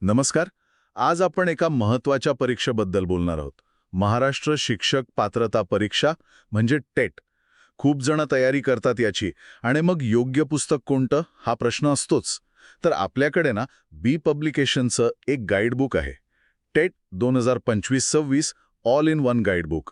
नमस्कार. आज आपण एका महत्त्वाच्या परीक्षेबद्दल बोलणार आहोत. महाराष्ट्र शिक्षक पात्रता परीक्षा म्हणजे टेट. खूप जण तयारी करतात याची. आणि मग योग्य पुस्तक कोणतं? हा प्रश्न असतोच. तर आपल्याकडे ना बी पब्लिकेशनचं एक गाईडबुक आहे. टेट दोन हजार पंचवीस सव्वीस ऑल इन वन गाईडबुक.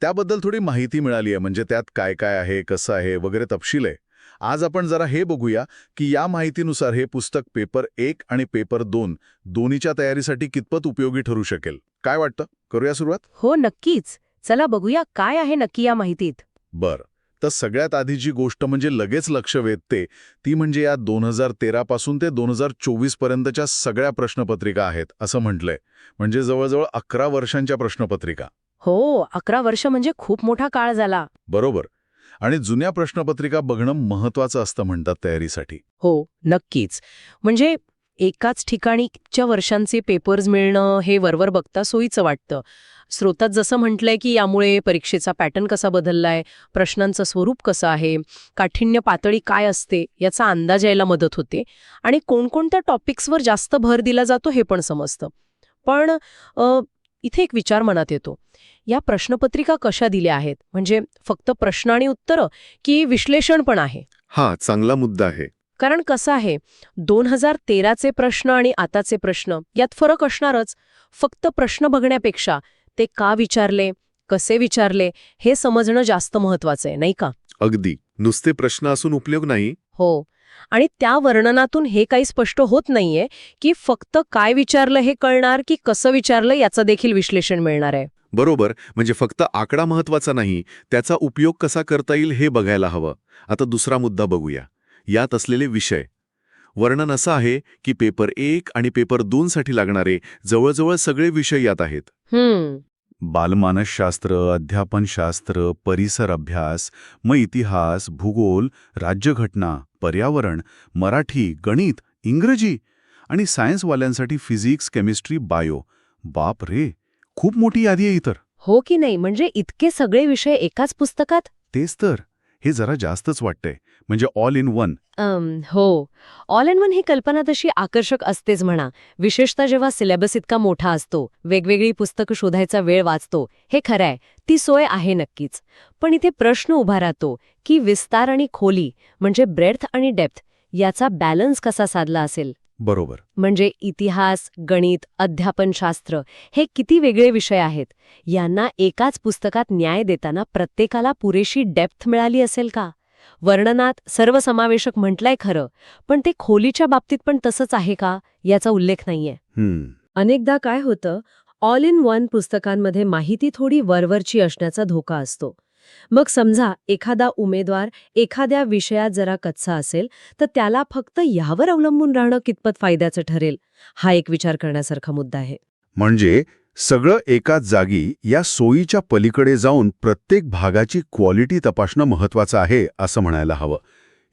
त्याबद्दल थोडी माहिती मिळाली आहे. म्हणजे त्यात काय काय आहे कसं आहे वगैरे तपशील आहे. आज आपण जरा हे बघूया की या माहितीनुसार हे पुस्तक पेपर एक आणि पेपर दोन दोन्हीच्या तयारीसाठी कितपत उपयोगी ठरू शकेल. काय वाटतं? करूया सुरुवात? हो नक्कीच. चला बघूया काय आहे नक्की या माहितीत. बर. तर सगळ्यात आधीची गोष्ट म्हणजे लगेच लक्ष वेधते ती म्हणजे या दोन हजार तेरा पासून ते दोन हजार चोवीस पर्यंतच्या सगळ्या प्रश्नपत्रिका आहेत असं म्हटलंय. म्हणजे जवळजवळ अकरा वर्षांच्या प्रश्नपत्रिका. हो अकरा वर्ष म्हणजे खूप मोठा काळ झाला. बरोबर. आणि जुन्या प्रश्नपत्रिका बघणं महत्वाचं असतं म्हणतात तयारीसाठी. हो नक्कीच. म्हणजे एकाच ठिकाणीच्या वर्षांचे पेपर्स मिळणं हे वरवर बघता सोयीचं वाटतं. स्रोतात जसं म्हटलंय की यामुळे परीक्षेचा पॅटर्न कसा बदललाय प्रश्नांचं स्वरूप कसं आहे काठिण्य पातळी काय असते याचा अंदाज यायला मदत होते आणि कोणकोणत्या टॉपिक्सवर जास्त भर दिला जातो हे पण समजतं. पण इथे एक विचार मनात येतो. या प्रश्नपत्रिका कशा दिल्या आहेत? म्हणजे फक्त प्रश्न आणि उत्तरं की विश्लेषण पण आहे? हा चांगला मुद्दा आहे. कारण कसं आहे दोन हजार तेराचे प्रश्न आणि आताचे प्रश्न यात फरक असणारच. फक्त प्रश्न बघण्यापेक्षा ते का विचारले कसे विचारले हे समजणं जास्त महत्वाचं आहे नाही का? अगदी. नुसते प्रश्न असून उपयोग नाही? हो. आणि त्या वर्णनातून हे काही स्पष्ट होत नाहीये की फक्त काय विचारलं हे कळणार की कसं विचारलं याचं देखील विश्लेषण मिळणार आहे. बरोबर म्हणजे फक्त आकडा महत्त्वाचा नाही त्याचा उपयोग कसा करता येईल हे बघायला हवं. आता दुसरा मुद्दा बघूया. यात असलेले विषय. वर्णन असं आहे की पेपर एक आणि पेपर दोन साठी लागणारे जवळजवळ सगळे विषय यात आहेत. बालमानसशास्त्र अध्यापनशास्त्र परिसर अभ्यास मग इतिहास भूगोल राज्यघटना पर्यावरण मराठी गणित इंग्रजी आणि सायन्सवाल्यांसाठी फिजिक्स केमिस्ट्री बायो. बाप रे! खूप मोठी यादी आहे इतर. हो की नाही? म्हणजे इतके सगळे विषय एकाच पुस्तकात? तेच तर. हे जरा जास्तच वाटतंय. म्हणजे ऑल इन वन अम, हो. ऑल इन वन ही कल्पना तशी आकर्षक असतेच म्हणा. विशेषतः जेव्हा सिलेबस इतका मोठा असतो वेगवेगळी पुस्तकं शोधायचा वेळ वाचतो हे खरं आहे. ती सोय आहे नक्कीच. पण इथे प्रश्न उभा राहतो की विस्तार आणि खोली म्हणजे ब्रेथ आणि डेप्थ याचा बॅलन्स कसा साधला असेल? बरोबर. म्हणजे इतिहास गणित अध्यापनशास्त्र हे किती वेगळे विषय आहेत? यांना एकाच पुस्तकात न्याय देताना प्रत्येकाला पुरेशी डेप्थ मिळाली असेल का? वर्णनात सर्वसमावेशक म्हटलंय खरं पण ते खोलीच्या बाबतीत पण तसंच आहे का? याचा उल्लेख नाहीये. अनेकदा काय होतं ऑल इन वन पुस्तकांमध्ये माहिती थोडी वरवरची असण्याचा धोका असतो. मग समजा एखादा उमेदवार एखाद्या विषयात जरा कच्चा असेल तर त्याला फक्त यावर अवलंबून राहणं कितपत फायद्याचं ठरेल? हा एक विचार करण्यासारखा मुद्दा आहे. म्हणजे सगळं एकाच जागी या सोयीच्या पलीकडे जाऊन प्रत्येक भागाची क्वालिटी तपासणं महत्वाचं आहे असं म्हणायला हवं.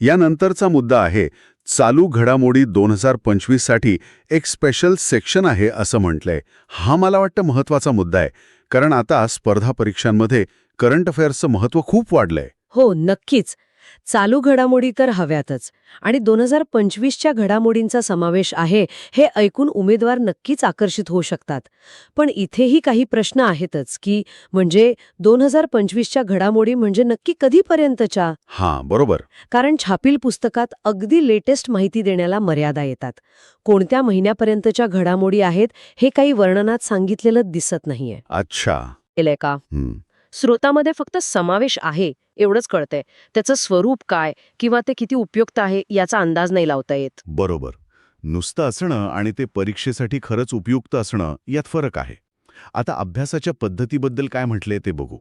यानंतरचा मुद्दा आहे चालू घडामोडी दोन हजार पंचवीससाठी एक स्पेशल सेक्शन आहे असं म्हटलंय. हा मला वाटतं महत्त्वाचा मुद्दा आहे कारण आता स्पर्धा परीक्षांमध्ये करंट अफेअर्सचं महत्त्व खूप वाढलंय. हो नक्कीच. चालू घडामोडी तर हव्यातच आणि दोन हजार पंचवीसच्या घडामोडींचा समावेश आहे हे ऐकून उमेदवार नक्कीच आकर्षित होऊ शकतात. पण इथेही काही प्रश्न आहेतच की म्हणजे दोन हजार पंचवीसच्या घडामोडी म्हणजे नक्की कधीपर्यंतच्या? हां बरोबर. कारण छापील पुस्तकात अगदी लेटेस्ट माहिती देण्याला मर्यादा येतात. कोणत्या महिन्यापर्यंतच्या घडामोडी आहेत हे काही वर्णनात सांगितलेलं दिसत नाहीये. अच्छा. केलंय का. स्रोतामध्ये फक्त समावेश आहे एवढंच कळतंय. त्याचं स्वरूप काय किंवा ते किती उपयुक्त आहे याचा अंदाज नाही लावता येत. बरोबर. नुसतं असणं आणि ते परीक्षेसाठी खरंच उपयुक्त असणं यात फरक आहे. आता अभ्यासाच्या पद्धतीबद्दल काय म्हटले ते बघू.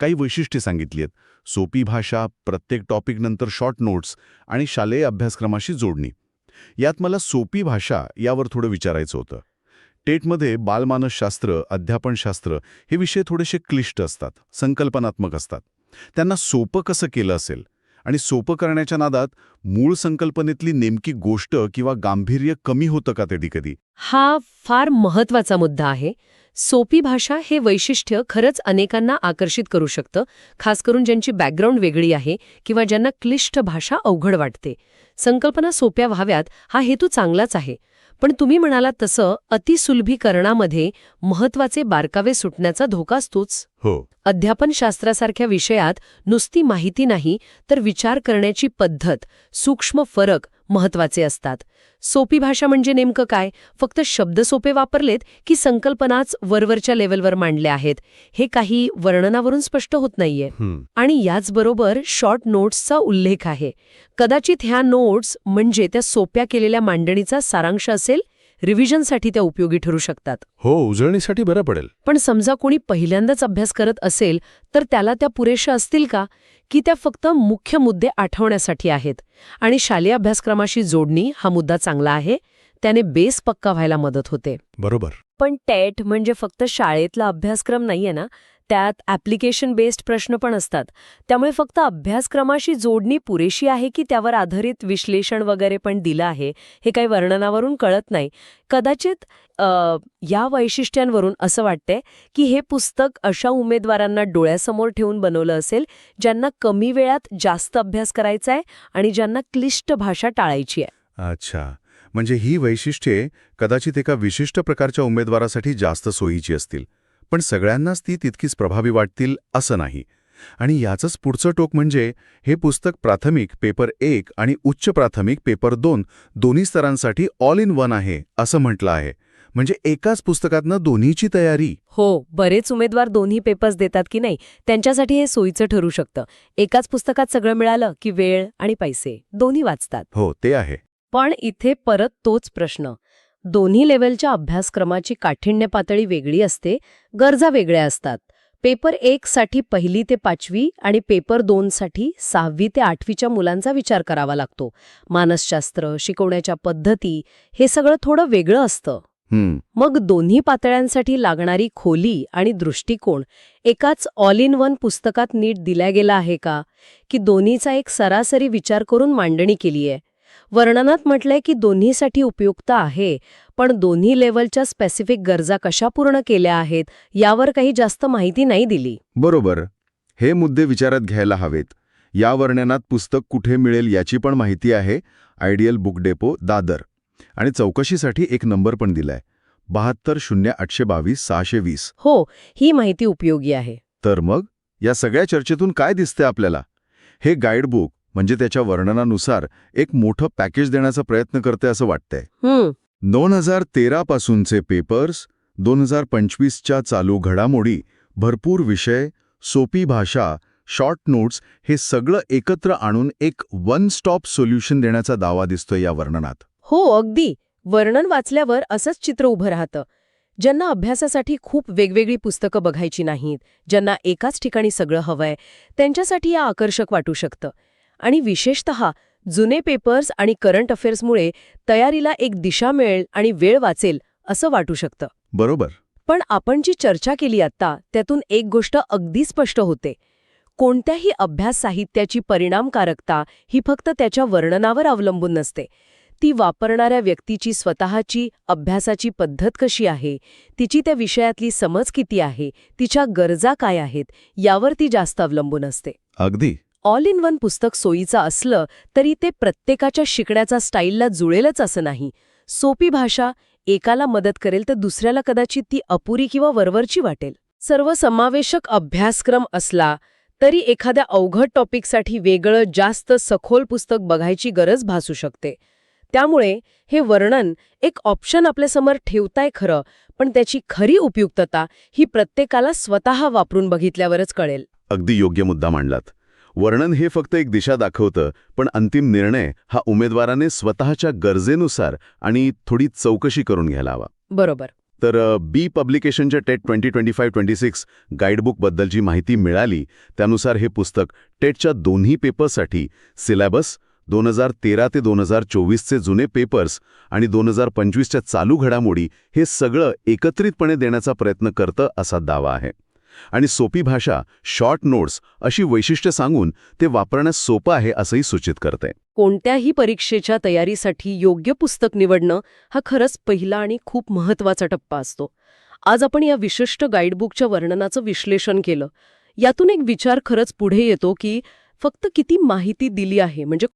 काही वैशिष्ट्ये सांगितली आहेत. सोपी भाषा प्रत्येक टॉपिकनंतर शॉर्ट नोट्स आणि शालेय अभ्यासक्रमाशी जोडणी. यात मला सोपी भाषा यावर थोडं विचारायचं होतं. टेटमध्ये बालमानसशास्त्र अध्यापनशास्त्र हे विषय थोडेसे क्लिष्ट असतात संकल्पनात्मक असतात. त्यांना सोपं कसं केलं असेल आणि सोपं करण्याच्या नादात मूळ संकल्पनेतली नेमकी गोष्ट किंवा गांभीर्य कमी होतं का कधी कधी? हा फार महत्त्वाचा मुद्दा आहे. सोपी भाषा हे वैशिष्ट्य खरंच अनेकांना आकर्षित करू शकतं खास करून ज्यांची बॅकग्राऊंड वेगळी आहे किंवा ज्यांना क्लिष्ट भाषा अवघड वाटते. संकल्पना सोप्या व्हाव्यात हा हेतू चांगलाच आहे. पण तुम्ही म्हणालात तसं अतिसुलभीकरणामध्ये महत्त्वाचे बारकावे सुटण्याचा धोका असतोच. हो. अध्यापनशास्त्रासारख्या विषयात नुसती माहिती नाही तर विचार करण्याची पद्धत सूक्ष्म फरक महत्त्वाचे असतात. सोपी भाषा म्हणजे नेमकं काय? फक्त शब्द सोपे वापरलेत की संकल्पनाच वरवरच्या लेवलवर मांडल्या आहेत? हे काही वर्णनावरून स्पष्ट होत नाहीये. आणि याचबरोबर शॉर्ट नोट्सचा उल्लेख आहे. कदाचित ह्या नोट्स म्हणजे त्या सोप्या केलेल्या मांडणीचा सारांश असेल रिव्हिजनसाठी त्या उपयोगी ठरू शकतात. हो उजळणीसाठी बरं पडेल. पण समजा कोणी पहिल्यांदाच अभ्यास करत असेल तर त्याला त्या पुरेशा असतील का? की त्या फक्त मुख्य मुद्दे आठवण्यासाठी आहेत. आणि शालेय अभ्यासक्रमाशी जोडणी हा मुद्दा चांगला आहे त्याने बेस पक्का व्हायला मदत होते. बरोबर. पण टेट म्हणजे फक्त शाळेतला अभ्यासक्रम नाहीये ना? त्यात ॲप्लिकेशन बेस्ड प्रश्न पण असतात. त्यामुळे फक्त अभ्यासक्रमाशी जोडणी पुरेशी आहे की त्यावर आधारित विश्लेषण वगैरे पण दिलं आहे हे काही वर्णनावरून कळत नाही. कदाचित या वैशिष्ट्यांवरून असं वाटतंय की हे पुस्तक अशा उमेदवारांना डोळ्यासमोर ठेवून बनवलं असेल ज्यांना कमी वेळात जास्त अभ्यास करायचा आहे आणि ज्यांना क्लिष्ट भाषा टाळायची आहे. अच्छा. म्हणजे ही वैशिष्ट्ये कदाचित एका विशिष्ट प्रकारच्या उमेदवारासाठी जास्त सोयीची असतील. पण सगळ्यांनाच ती तितकीच प्रभावी वाटतील असं नाही. आणि याचंच पुढचं टोक म्हणजे हे पुस्तक प्राथमिक पेपर एक आणि उच्च प्राथमिक पेपर दोन दोन्ही स्तरांसाठी ऑल इन वन आहे असं म्हटलं आहे. म्हणजे एकाच पुस्तकातनं दोन्हीची तयारी. हो बरेच उमेदवार दोन्ही पेपर्स देतात की नाही त्यांच्यासाठी हे सोयीचं ठरू शकतं. एकाच पुस्तकात सगळं मिळालं की वेळ आणि पैसे दोन्ही वाचतात. हो ते आहे. पण इथे परत तोच प्रश्न. दोन्ही लेवलच्या अभ्यासक्रमाची काठिण्य पातळी वेगळी असते गरजा वेगळ्या असतात. पेपर एक साठी पहिली ते पाचवी आणि पेपर दोन साठी सहावी ते आठवीच्या मुलांचा विचार करावा लागतो. मानसशास्त्र शिकवण्याच्या पद्धती हे सगळं थोडं वेगळं असतं. मग दोन्ही पातळ्यांसाठी लागणारी खोली आणि दृष्टिकोन एकाच ऑल इन वन पुस्तकात नीट दिल्या गेला आहे का? की दोन्हीचा एक सरासरी विचार करून मांडणी केली आहे वर्णनात म्हटलंय की दोन्हीसाठी उपयुक्त आहे पण दोन्ही लेवलच्या स्पेसिफिक गरजा कशा पूर्ण केल्या आहेत यावर काही जास्त माहिती नाही दिली. बरोबर. हे मुद्दे विचारात घ्यायला हवेत. या वर्णनात पुस्तक कुठे मिळेल याची पण माहिती आहे आयडियल बुक डेपो दादर. आणि चौकशीसाठी एक नंबर पण दिलाय. बहात्तर शून्य आठशे बावीस सहाशे वीस. हो ही माहिती उपयोगी आहे. तर मग? या सगळ्या चर्चेतून काय दिसतंय आपल्याला? हे गाईडबुक म्हणजे त्याच्या वर्णनानुसार एक मोठं पॅकेज देण्याचा प्रयत्न करते असं वाटतंय. हम्म दोन हजार तेरा पासूनचे पेपर्स दोन हजार पंचवीसच्या चालू घडामोडी भरपूर विषय सोपी भाषा शॉर्ट नोट्स हे सगळं एकत्र आणून एक वन स्टॉप सोल्युशन देण्याचा दावा दिसतोय या वर्णनात. हो अगदी. वर्णन वाचल्यावर असंच चित्र उभं राहतं. ज्यांना अभ्यासासाठी खूप वेगवेगळी पुस्तकं बघायची नाहीत ज्यांना एकाच ठिकाणी सगळं हवंय त्यांच्यासाठी या आकर्षक वाटू शकतं. आणि विशेषत जुने पेपर्स आणि करंट अफेअर्समुळे तयारीला एक दिशा मिळेल आणि वेळ वाचेल असं वाटू शकतं. बरोबर. पण आपण जी चर्चा केली आता त्यातून एक गोष्ट अगदी स्पष्ट होते. कोणत्याही अभ्यास साहित्याची परिणामकारकता ही फक्त त्याच्या वर्णनावर अवलंबून नसते. ती वापरणाऱ्या व्यक्तीची स्वतःची अभ्यासाची पद्धत कशी आहे तिची त्या विषयातली समज किती आहे तिच्या गरजा काय आहेत यावर ती जास्त अवलंबून असते. अगदी. ऑल इन वन पुस्तक सोयीचं असलं तरी ते प्रत्येकाच्या शिकण्याचा स्टाईलला जुळेलच असं नाही. सोपी भाषा एकाला मदत करेल तर दुसऱ्याला कदाचित ती अपुरी किंवा वरवरची वाटेल. सर्वसमावेशक अभ्यासक्रम असला तरी एखाद्या अवघड टॉपिकसाठी वेगळं जास्त सखोल पुस्तक बघायची गरज भासू शकते. त्यामुळे हे वर्णन एक ऑप्शन आपल्यासमोर ठेवताय खरं पण त्याची खरी उपयुक्तता ही प्रत्येकाला स्वतः वापरून बघितल्यावरच कळेल. अगदी योग्य मुद्दा मांडलात. वर्णन हे फक्त एक दिशा दाखवतं पण अंतिम निर्णय हा उमेदवाराने स्वतःच्या गरजेनुसार आणि थोडी चौकशी करून घ्यायला हवा. बरोबर. तर B पब्लिकेशनच्या TET twenty twenty five twenty six गाईडबुकबद्दलची माहिती मिळाली त्यानुसार हे पुस्तक टेटच्या दोन्ही पेपर्ससाठी सिलेबस दोन हजार तेरा ते दोन हजार चोवीसचे जुने पेपर्स आणि दोन हजार पंचवीसच्या चालू घडामोडी हे सगळं एकत्रितपणे देण्याचा प्रयत्न करतं असा दावा आहे. आणि सोपी भाषा शॉर्ट नोट्स अशी वैशिष्ट्य सांगून ते वापरण्यास सोपं आहे असंही सूचित करते. कोणत्याही परीक्षेच्या तयारीसाठी योग्य पुस्तक निवडणं हा खरंच पहिला आणि खूप महत्त्वाचा टप्पा असतो. आज आपण या विशिष्ट गाईडबुकच्या वर्णनाचं विश्लेषण केलं. यातून एक विचार खरंच पुढे येतो की फक्त किती माहिती दिली आहे म्हणजे